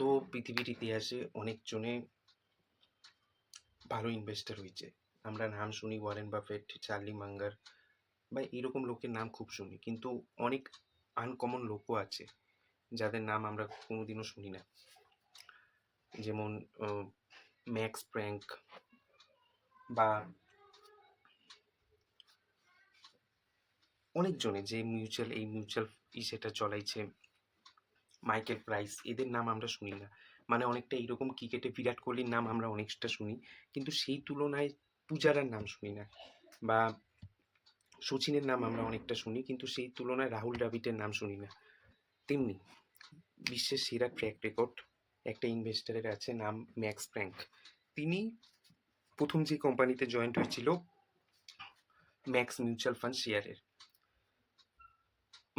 তো পৃথিবীর ইতিহাসে অনেকজনে ভালো ইনভেস্টর হয়েছে। আমরা নাম শুনি ওয়ারেন বাফেট, চার্লি মাঙ্গার, বা এরকম লোকের নাম খুব শুনি, কিন্তু অনেক আনকমন লোকও আছে, যাদের নাম আমরা কোনোদিনও শুনি না। যেমন ম্যাক্স প্র্যাঙ্ক বা অনেকজনে যে মিউচুয়াল এই মিউচুয়াল ই সেটা চলাইছে মাইকেল প্রাইস এদের নাম আমরা শুনি না। মানে অনেকটা এইরকম ক্রিকেটে বিরাট কোহলির নাম আমরা অনেকটা শুনি, কিন্তু সেই তুলনায় পূজারার নাম শুনি না। বা সচিনের নাম আমরা অনেকটা শুনি, কিন্তু সেই তুলনায় রাহুল দ্রাবিড়ের নাম শুনি না। তেমনি বিশ্বের সেরা ট্র্যাক রেকর্ড একটা ইনভেস্টারের আছে নাম ম্যাক্স প্র্যাঙ্ক তিনি প্রথম যে কোম্পানিতে জয়েন্ট হয়েছিল ম্যাক্স মিউচুয়াল ফান্ড শেয়ারের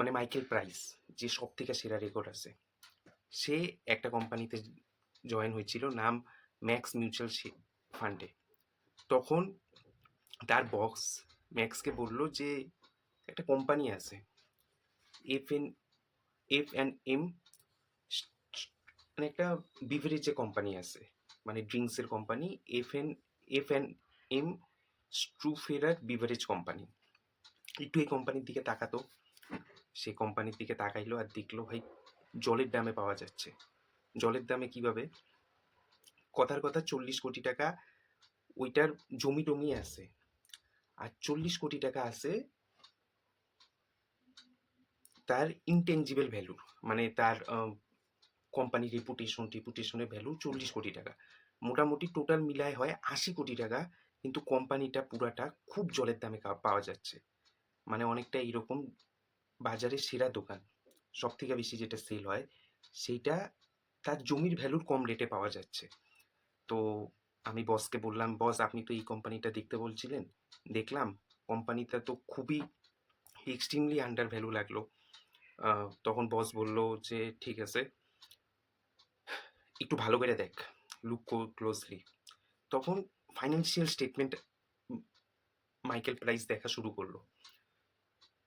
মানে মাইকেল প্রাইস যে সব থেকে সেরা রেকর্ড আছে, সে একটা কোম্পানিতে জয়েন হয়েছিল, নাম ম্যাক্স মিউচুয়াল ফান্ডে তখন তার বক্স ম্যাক্সকে বলল যে, একটা কোম্পানি আছে F N F and M মানে একটা বিভারেজের কোম্পানি আছে মানে ড্রিঙ্কসের company F N F and M স্ট্রুফেরার beverage company একটু এই কোম্পানির দিকে তাকাতো সেই কোম্পানির দিকে তাকাইলো আর দেখল, ভাই, জলের দামে পাওয়া যাচ্ছে। জলের দামে কীভাবে? কথার কথা চল্লিশ কোটি টাকা ওইটার জমি টমি আছে। আর চল্লিশ কোটি টাকা আছে তার ইনটেনজিবল ভ্যালু মানে তার কোম্পানির রেপুটেশন রেপুটেশনের ভ্যালু চল্লিশ কোটি টাকা। মোটামুটি টোটাল মিলায় হয় আশি কোটি টাকা, কিন্তু কোম্পানিটা পুরাটা খুব জলের দামে পাওয়া যাচ্ছে। মানে অনেকটা এইরকম বাজারে সেরা দোকান। সব থেকে বেশি যেটা সেল হয়, সেইটা তার জমির ভ্যালুর কম রেটে পাওয়া যাচ্ছে। তো আমি বসকে বললাম বস আপনি তো এই কোম্পানিটা দেখতে বলছিলেন। দেখলাম কোম্পানিটা তো খুবই এক্সট্রিমলি আন্ডার ভ্যালু লাগল। তখন বস বলল যে, ঠিক আছে, একটু ভালো করে দেখ লুক ক্লোজলি তখন ফাইন্যান্সিয়াল স্টেটমেন্ট মাইকেল প্রাইস দেখা শুরু করল।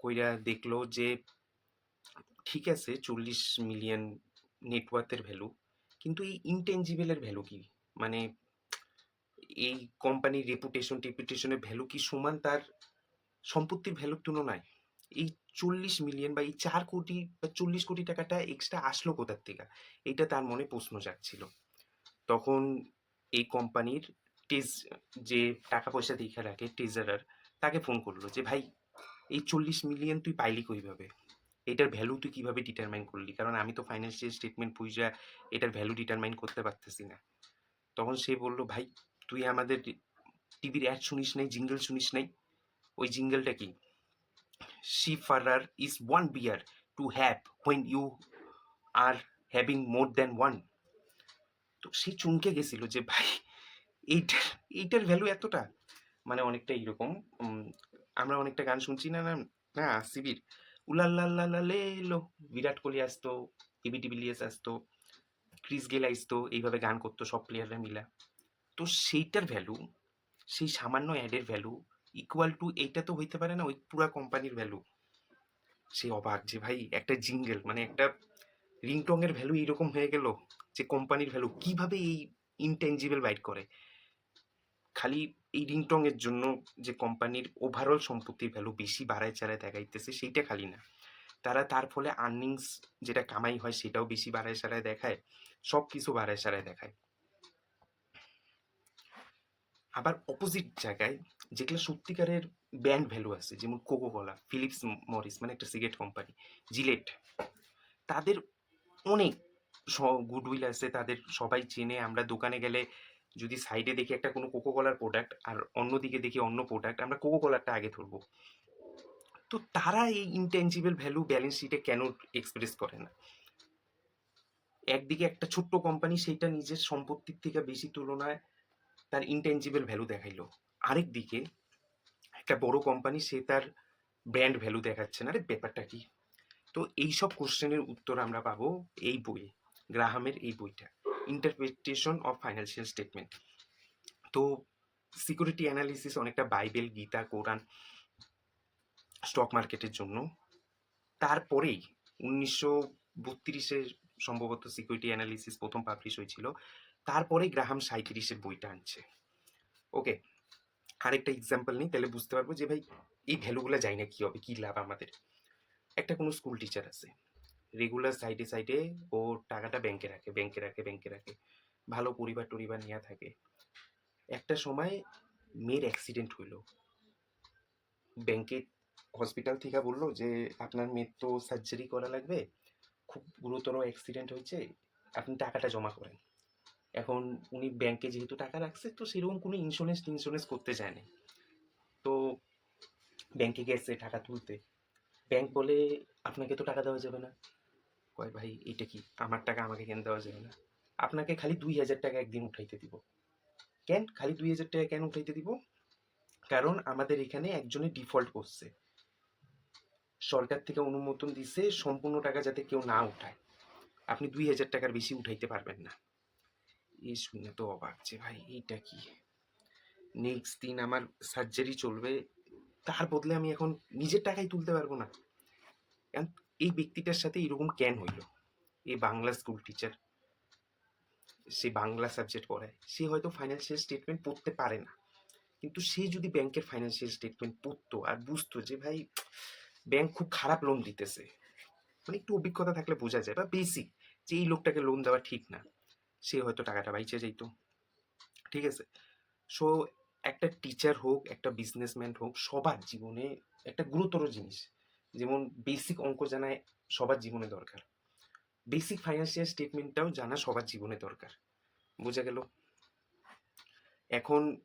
কইরা দেখল যে, ঠিক আছে, চল্লিশ মিলিয়ন নেটওয়ার্থের ভ্যালু কিন্তু এই ইনটেনজিবলের ভ্যালু কি? মানে এই কোম্পানির রেপুটেশন টেপুটেশনের ভ্যালু কি সমান তার সম্পত্তির ভ্যালুর তুলনায়? এই চল্লিশ মিলিয়ন বা এই চার কোটি বা চল্লিশ কোটি টাকাটা এক্সট্রা আসলো কোথার থেকে? এইটা তার মনে প্রশ্ন জাগছিল। তখন এই কোম্পানির টেজ যে টাকা পয়সা দেখে রাখে ট্রেজারার তাকে ফোন করল যে, ভাই এই চল্লিশ মিলিয়ন তুই পাইলি কইভাবে এটার ভ্যালু তুই কীভাবে ডিটারমাইন করলি? কারণ আমি তো ফাইন্যান্সিয়াল স্টেটমেন্ট বুঝা এটার ভ্যালু ডিটারমাইন করতে পারতেছি না। তখন সে বলল, ভাই, তুই আমাদের টিভির অ্যাড শুনিস নাই জিঙ্গেল শুনিস নাই? ওই জিঙ্গেলটা কি? Schaefer is one beer to have when you are having more than one তো সে চমকে গেছিল যে, ভাই, এইটার এইটার ভ্যালু এতটা? মানে অনেকটা এইরকম আমরা অনেকটা গান শুনছি, না না সিবির। উলাল্লাল্লা লো, বিরাট কোহলি আসতো এবি ডিভিলিয়ার্স আসতো, ক্রিস গেল আসতো, এইভাবে গান করতো সব প্লেয়াররা মিলা। তো সেইটার ভ্যালু সেই সামান্য অ্যাডের ভ্যালু ইকুয়াল টু এইটা তো হইতে পারে না, ওই পুরা কোম্পানির ভ্যালু সে অবাক যে, ভাই, একটা জিঙ্গেল মানে একটা রিংটং এর ভ্যালু এইরকম হয়ে গেল যে কোম্পানির ভ্যালু কীভাবে এই ইনটেনজিবল বাইট করে। খালি এই রিংটং এর জন্য যে কোম্পানির ওভারঅল সম্পত্তির ভ্যালু বেশি বাড়ায় চাড়ায় দেখাইতেছে, সেইটা খালি না। তারা তার ফলে আর্নিংস যেটা কামাই হয়, সেটাও বেশি বাড়ায় সারায় দেখায় সব কিছু বাড়ায় সারায় দেখায়। আবার অপোজিট জায়গায় যেগুলো সত্যিকারের ব্র্যান্ড ভ্যালু আছে, যেমন কোকো কোলা ফিলিপস মরিস মানে একটা সিগারেট কোম্পানি জিলেট তাদের অনেক গুডউইল আছে, তাদের সবাই চেনে, আমরা দোকানে গেলে যদি সাইডে দেখি একটা কোনো কোকো কলার প্রোডাক্ট আর অন্যদিকে দেখি অন্য প্রোডাক্ট আমরা কোকো কলারটা আগে ধরবো। তো তারা এই ইনটেনজিবল ভ্যালু ব্যালেন্স শিটে কেন এক্সপ্রেস করে না? একদিকে একটা ছোট্ট কোম্পানি সেইটা নিজের সম্পত্তির থেকে বেশি তুলনায় তার ইনটেনজিবল ভ্যালু দেখাইলো। আরেক দিকে একটা বড় কোম্পানি সে তার ব্র্যান্ড ভ্যালু দেখাচ্ছে না। রে ব্যাপারটা কি? তো এইসব কোশ্চেনের উত্তর আমরা পাবো এই বইয়ে, গ্রাহামের এই বইটা। ইন্টারপ্রিটেশন অফ ফাইন্যান্সিয়াল স্টেটমেন্ট তো সিকিউরিটি অ্যানালিসিস অনেকটা বাইবেল, গীতা, কোরআন স্টক মার্কেটের জন্য। তারপরেই উনিশশো বত্রিশের সম্ভবত সিকিউরিটি অ্যানালিসিস প্রথম পাবলিশ হয়েছিল। তারপরে গ্রাহাম সাঁত্রিশের বইটা আনছে। ওকে, আরেকটা এক্সাম্পল নিই, তাহলে বুঝতে পারব যে ভাই এই ভ্যালুগুলো যাই না কি হবে, কি লাভ আমাদের। একটা কোনো স্কুল টিচার আছে রেগুলার সাইডে সাইডে ও টাকাটা ব্যাংকে রাখে ব্যাংকে রাখে ব্যাংকে রাখে। ভালো পরিবার টরিবার নেওয়া থাকে। একটা সময় মেয়ের অ্যাক্সিডেন্ট হইল। ব্যাংকে হসপিটাল থেকে বলল যে, আপনার মেয়ের তো সার্জারি করা লাগবে। খুব গুরুতর অ্যাক্সিডেন্ট হয়েছে। আপনি টাকাটা জমা করেন। এখন উনি ব্যাংকে যেহেতু টাকা রাখছে, তো সেরকম কোনো ইন্স্যুরেন্স টিন্স্যুরেন্স করতে চায় না। তো ব্যাংকে গেছে টাকা তুলতে। ব্যাংক বলে, আপনাকে তো টাকা দেওয়া যাবে না। কয়, ভাই এটা কি? আমার টাকা আমাকে কেন দেওয়া যাবে না? আপনাকে খালি দুই হাজার টাকা একদিন উঠাইতে দিব। কেন? খালি দুই হাজার টাকা কেন উঠাইতে দিব? কারণ আমাদের এখানে একজনে ডিফল্ট করছে। সরকার থেকে অনুমোদন দিছে, সম্পূর্ণ টাকা যাতে কেউ না উঠায়। আপনি দুই হাজার টাকার বেশি উঠাইতে পারবেন না। এই শুনে তো অবাক যে, ভাই, এইটা কি? নেক্সট দিন আমার সার্জারি চলবে, তার বদলে আমি এখন নিজের টাকাই তুলতে পারব না। এই ব্যক্তিটার সাথে এরকম কেন হইল? এই বাংলা স্কুল টিচার সে বাংলা সাবজেক্ট পড়ায়, সে হয়তো ফাইন্যান্সিয়াল স্টেটমেন্ট পড়তে পারে না। কিন্তু সে যদি ব্যাংকের ফাইন্যান্সিয়াল স্টেটমেন্ট পড়তো আর বুঝতো যে, ভাই ব্যাংক খুব খারাপ লোন দিতেছে। মানে একটু অভিজ্ঞতা থাকলে বোঝা যায়, বা বেসিক যে এই লোকটাকে লোন দেওয়া ঠিক না, সে হয়তো টাকাটা বাইচে যাইত। ঠিক আছে? সো একটা টিচার হোক, একটা বিজনেসম্যান হোক, সবার জীবনে একটা গুরুতর জিনিস। যেমন বেসিক অঙ্ক জানায় সবার জীবনে দরকার। বেসিক ফাইন্যান্সিয়াল স্টেটমেন্টটাও জানা সবার জীবনে দরকার। বোঝা গেল? এখন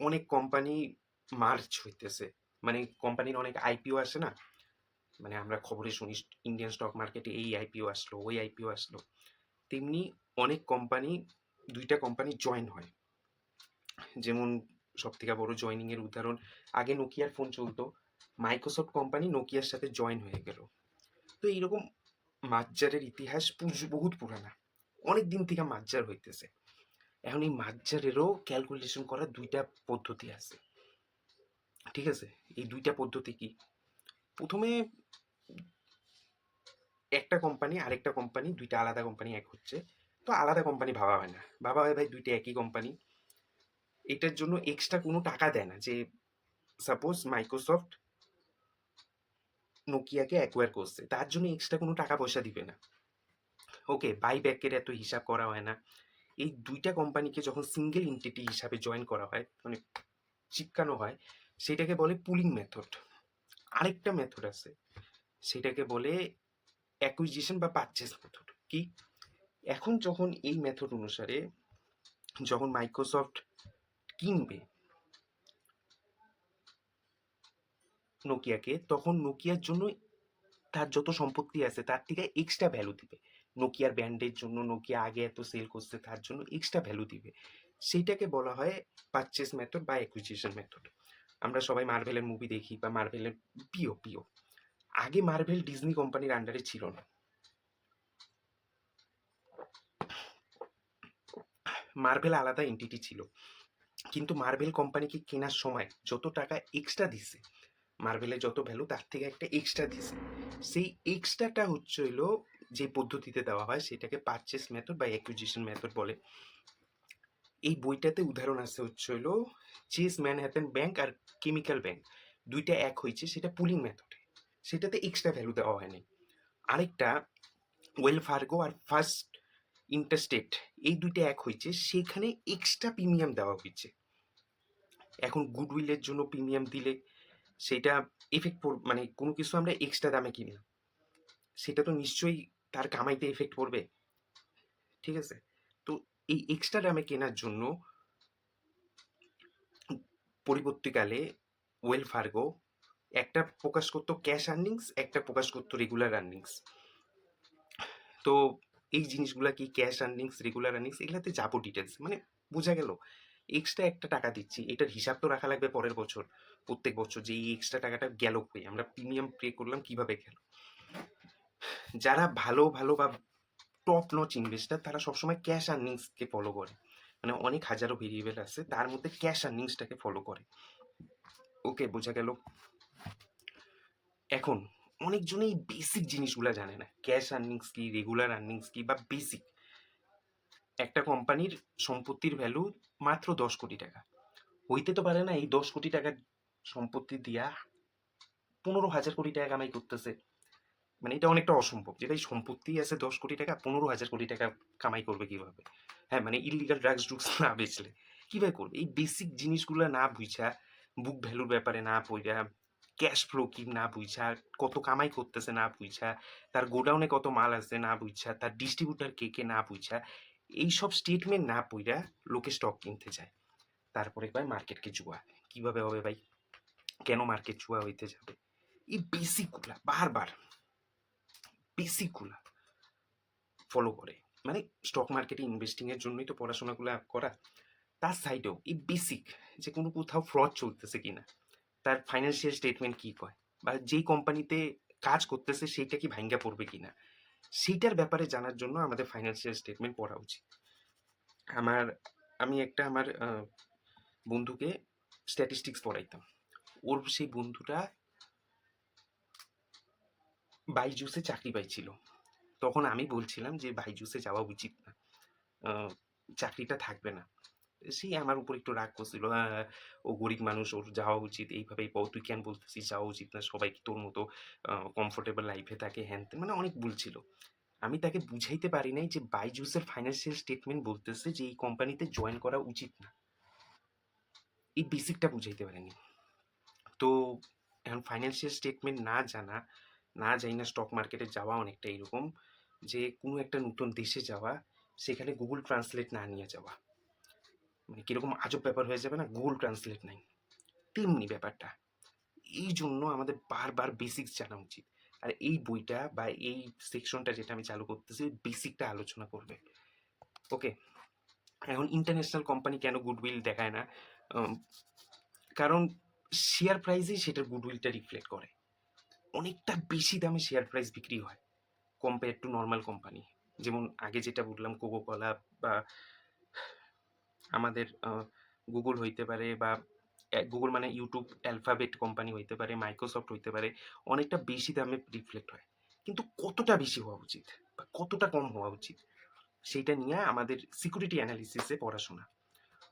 অনেক কোম্পানি মার্চ হইতেছে। মানে কোম্পানির অনেক আইপিও আসে না? মানে আমরা খবরে শুনি ইন্ডিয়ান স্টক মার্কেটে এই আইপিও আসলো, ওই আইপিও আসলো। তেমনি অনেক কোম্পানি দুইটা কোম্পানি জয়েন হয়। যেমন সব থেকে বড় জয়নিং এর উদাহরণ, আগে নোকিয়ার ফোন চলতো মাইক্রোসফট কোম্পানি নোকিয়ার সাথে জয়েন হয়ে গেল। তো এইরকম মাজ্জারের ইতিহাস বহুত পুরানা। অনেক দিন থেকে মাজ্জার হইতেছে। এখন এই মাজ্জারেরও ক্যালকুলেশন করার দুইটা পদ্ধতি আছে। ঠিক আছে? এই দুইটা পদ্ধতি কি? প্রথমে একটা কোম্পানি আরেকটা কোম্পানি দুইটা আলাদা কোম্পানি এক হচ্ছে। তো আলাদা কোম্পানি ভাবা হয় না। ভাবা হয় ভাই দুইটা একই কোম্পানি এটার জন্য এক্সট্রা কোনো টাকা দেয় না। যে সাপোজ মাইক্রোসফট নোকিয়াকে অ্যাকোয়ার করছে। তার জন্য এক্সট্রা কোনো টাকা পয়সা দিবে না। ওকে বাই ব্যাকের এত হিসাব করা হয় না। এই দুইটা কোম্পানিকে যখন সিঙ্গেল এন্টিটি হিসাবে জয়েন করা হয় মানে চিপকানো হয়, সেটাকে বলে পুলিং মেথড আরেকটা মেথড আছে, সেটাকে বলে অ্যাকুইজিশন বা পারচেস মেথড কি? এখন যখন এই মেথড অনুসারে যখন মাইক্রোসফট কিনবে নোকিয়াকে তখন নোকিয়ার জন্য তার যত সম্পত্তি আছে, তার থেকে এক্সট্রা ভ্যালু দিবে। নোকিয়ার ব্র্যান্ডের জন্য নোকিয়া আগে এত সেল করছে, তার জন্য এক্সট্রা ভ্যালু দিবে। সেইটাকে বলা হয় পারচেস মেথড বা অ্যাকুইজিশন মেথড আমরা সবাই মার্ভেলের মুভি দেখি বা মার্ভেলের পিও পিও আগে মার্ভেল ডিজনি কোম্পানির আন্ডারে ছিল না। মার্ভেল আলাদা এন্টিটি ছিল। কিন্তু মার্ভেল কোম্পানিকে কেনার সময় যত টাকা এক্সট্রা দিছে মার্ভেলের যত ভ্যালু তার থেকে একটা এক্সট্রা দিছে। সেই এক্সট্রাটা হচ্ছে হইল, যে পদ্ধতিতে দেওয়া হয়, সেটাকে পারচেস মেথড বা অ্যাকুইজিশন মেথড বলে। এই বইটাতে উদাহরণ আছে হচ্ছে হইল চেস ম্যানহ্যাটেন ব্যাংক আর কেমিক্যাল ব্যাংক দুইটা এক হয়েছে সেটা পুলিং মেথডে সেটাতে এক্সট্রা ভ্যালু দেওয়া হয়নি। আরেকটা ওয়েল ফার্গো আর ফার্স্ট ইন্টারস্টেট এই দুইটা এক হয়েছে সেখানে এক্সট্রা প্রিমিয়াম দেওয়া হয়েছে এখন গুডউইলের জন্য প্রিমিয়াম দিলে সেটা এফেক্ট পড় মানে কোনো কিছু আমরা এক্সট্রা দামে কিনি সেটা তো নিশ্চয়ই তার কামাইতে এফেক্ট পড়বে। ঠিক আছে? তো এই এক্সট্রা দামে কেনার জন্য পরিবর্তীকালে ওয়েল ফার্গো একটা প্রকাশ করতো ক্যাশ আর্নিংস একটা প্রকাশ করতো রেগুলার আর্নিংস তো এই জিনিসগুলা কি ক্যাশ আর্নিংস রেগুলার আর্নিংস এগুলাতে যাব ডিটেলস মানে বোঝা গেল। এক্সট্রা একটা টাকা দিচ্ছি। এটার হিসাব তো রাখা লাগবে পরের বছর। প্রত্যেক বছর যে এই এক্সট্রা টাকাটা গেল কই? আমরা প্রিমিয়াম পে করলাম, কীভাবে গেল? যারা ভালো ভালো বা টপ নচ ইনভেস্টার তারা সবসময় ক্যাশ আর্নিংসকে ফলো করে। মানে অনেক হাজারো ভেরিয়েবল আছে, তার মধ্যে ক্যাশ আর্নিংসটাকে ফলো করে। ওকে, বোঝা গেল? এখন অনেকজনেই বেসিক জিনিসগুলা জানে না। ক্যাশ আর্নিংস কি রেগুলার আর্নিংস কি বা বেসিক একটা কোম্পানির সম্পত্তির ভ্যালু মাত্র দশ কোটি টাকা। হইতে তো পারে না এই দশ কোটি টাকার সম্পত্তি দিয়া পনেরো হাজার কোটি টাকা কামাই করতেছে। মানে এটা অনেকটা অসম্ভব যে ভাই সম্পত্তি আছে দশ কোটি টাকা, পনেরো হাজার কোটি টাকা কামাই করবে কীভাবে? হ্যাঁ মানে ইলিগাল ড্রাগস ড্রুগস না বেচলে কীভাবে করবে? এই বেসিক জিনিসগুলো না বুঝা বুক ভ্যালুর ব্যাপারে না পইরা ক্যাশ ফ্লো কি না বুঝা কত কামাই করতেছে না বুঝা তার গোডাউনে কত মাল আছে না বুঝা তার ডিস্ট্রিবিউটার কে কে না বুঝা এইসব স্টেটমেন্ট না পইরা লোকে স্টক কিনতে যায় তারপরে ভাই মার্কেটকে জুয়া কীভাবে হবে ভাই? কেন মার্কেট জুয়া হইতে যাবে? এই বেসিকগুলা বারবার বেসিকগুলা ফলো করে। মানে স্টক মার্কেটে ইনভেস্টিং এর জন্যই তো পড়াশোনাগুলো করা। তার সাইডেও এই বেসিক যে কোনো কোথাও ফ্রড চলতেছে কিনা, তার ফাইন্যান্সিয়াল স্টেটমেন্ট কি কয়? বা যেই কোম্পানিতে কাজ করতেছে, সেইটা কি ভাঙ্গা পড়বে কিনা? সেইটার ব্যাপারে জানার জন্য আমাদের ফাইন্যান্সিয়াল স্টেটমেন্ট পড়া উচিত। আমার, আমি একটা আমার বন্ধুকে স্ট্যাটিস্টিক্স পড়াইতাম। ওর সেই বন্ধুটা বাইজুসে চাকরি পাইছিল। তখন আমি বলছিলাম যে, বাইজুসে যাওয়া উচিত না। চাকরিটা থাকবে না। সেই আমার উপর একটু রাগ করছিল ও গরিব মানুষ, ওর যাওয়া উচিত এইভাবে পাও তুই কেন বলতেছিস যাওয়া উচিত না? সবাই কি তোর মতো কমফোর্টেবল লাইফে থাকে? হ্যান মানে অনেক বলছিল আমি তাকে বুঝাইতে পারি নাই যে বাইজুসের ফাইন্যান্সিয়াল স্টেটমেন্ট বলতেছে যে এই কোম্পানিতে জয়েন করা উচিত না। এই বেসিকটা বুঝাইতে পারিনি। তো এখন ফাইন্যান্সিয়াল স্টেটমেন্ট না জানা, না যাই না স্টক মার্কেটে যাওয়া অনেকটা এরকম যে কোনো একটা নতুন দেশে যাওয়া, সেখানে গুগল ট্রান্সলেট না নিয়ে যাওয়া। মানে কীরকম আজব ব্যাপার হয়ে যাবে না? গুগল ট্রান্সলেট নাই। তেমনি ব্যাপারটা। এই জন্য আমাদের বারবার বেসিক্স জানা উচিত। আর এই বইটা বা এই সেকশনটা যেটা আমি চালু করতেছি বেসিকটা আলোচনা করবে। ওকে এখন ইন্টারন্যাশনাল কোম্পানি কেন গুডউইল দেখায় না? কারণ শেয়ার প্রাইসেই সেটার গুডউইলটা রিফ্লেক্ট করে। অনেকটা বেশি দামে শেয়ার প্রাইস বিক্রি হয় কম্পেয়ার টু নর্মাল কোম্পানি যেমন আগে যেটা বললাম কোকো কলা বা আমাদের গুগল হইতে পারে বা গুগল মানে ইউটিউব অ্যালফাবেট কোম্পানি হইতে পারে মাইক্রোসফট হইতে পারে, অনেকটা বেশি দামে রিফ্লেক্ট হয়। কিন্তু কতটা বেশি হওয়া উচিত বা কতটা কম হওয়া উচিত, সেইটা নিয়ে আমাদের সিকিউরিটি অ্যানালিসিসে পড়াশোনা।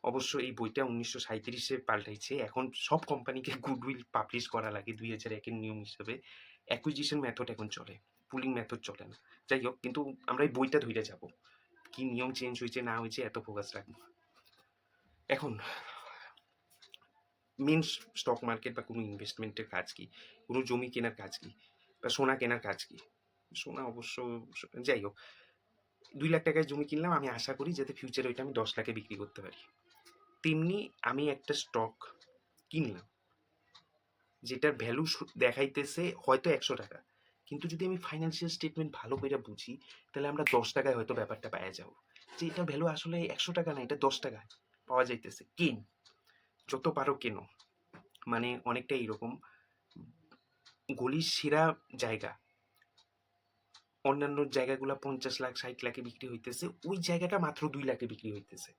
অবশ্য এই বইটা উনিশশো সাঁত্রিশে পাল্টাইছে, এখন সব কোম্পানিকে গুডউইল পাবলিশ করা লাগে দুই হাজার একের নিয়ম হিসেবে। অ্যাকুইজিশন মেথড এখন চলে পুলিং মেথড চলে না। যাই হোক, কিন্তু আমরা এই বইটা ধরে যাব। কি নিয়ম চেঞ্জ হয়েছে না হয়েছে এত ফোকাস রাখব। এখন মেন স্টক মার্কেট বা কোনো ইনভেস্টমেন্টের কাজ কি? কোনো জমি কেনার কাজ কি? বা সোনা কেনার কাজ কি? সোনা অবশ্য, যাই হোক, দুই লাখ টাকায় জমি কিনলাম, আমি আশা করি যাতে ফিউচারে ওইটা আমি দশ লাখে বিক্রি করতে পারি। তেমনি আমি একটা স্টক কিনলাম, যেটার ভ্যালু দেখাইতেছে হয়তো একশো টাকা। কিন্তু যদি আমি ফাইন্যান্সিয়াল স্টেটমেন্ট ভালো করে বুঝি, তাহলে আমরা দশ টাকায় হয়তো ব্যাপারটা পাওয়া যাব। যে এটার ভ্যালু আসলে একশো টাকা না, এটা দশ টাকা। পাওয়া যাইতেছে। কেন? যত পারো কেন। মানে অনেকটা এইরকম গলির সেরা জায়গা। অন্যান্য জায়গাগুলো পঞ্চাশ লাখ, ষাট লাখে বিক্রি হইতেছে। ওই জায়গাটা মাত্র দুই লাখে বিক্রি হইতেছে।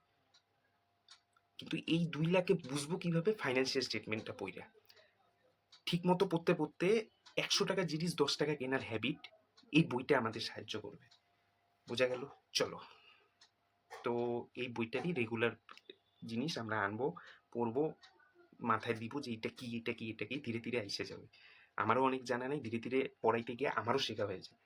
কিন্তু এই দুই লাখে বুঝব কীভাবে ফাইন্যান্সিয়াল স্টেটমেন্টটা পইরা। ঠিক মতো পড়তে পড়তে একশো টাকা জিনিস, দশ টাকা কেনার হ্যাবিট এই বইটা আমাদের সাহায্য করবে। বোঝা গেল? চলো। তো এই বইটারই রেগুলার জিনিস আমরা আনব পড়ব মাথায় দিব যে এটা কি এটা কি এটা কি, ধীরে ধীরে এসে যাবে। আমারও অনেক জানা নেই, ধীরে ধীরে পড়াইতে গিয়ে আমারও শেখা হয়ে যায়।